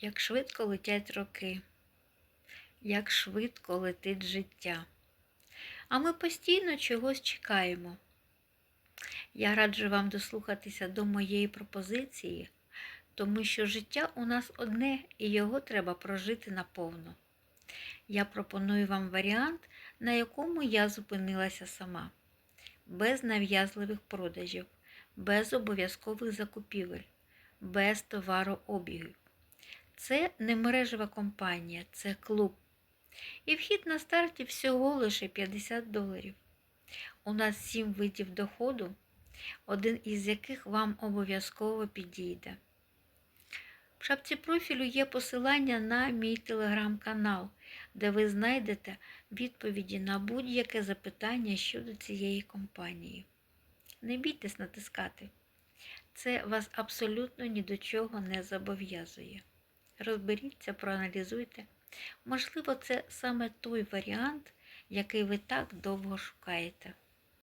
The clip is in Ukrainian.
Як швидко летять роки, як швидко летить життя. А ми постійно чогось чекаємо. Я раджу вам дослухатися до моєї пропозиції, тому що життя у нас одне і його треба прожити наповно. Я пропоную вам варіант, на якому я зупинилася сама, без нав'язливих продажів, без обов'язкових закупівель, без товарообігів. Це не мережева компанія, це клуб. І вхід на старті всього лише 50 доларів. У нас 7 видів доходу, один із яких вам обов'язково підійде. В шапці профілю є посилання на мій телеграм-канал, де ви знайдете відповіді на будь-яке запитання щодо цієї компанії. Не бійтесь натискати. Це вас абсолютно ні до чого не зобов'язує. Розберіться, проаналізуйте. Можливо, це саме той варіант, який ви так довго шукаєте.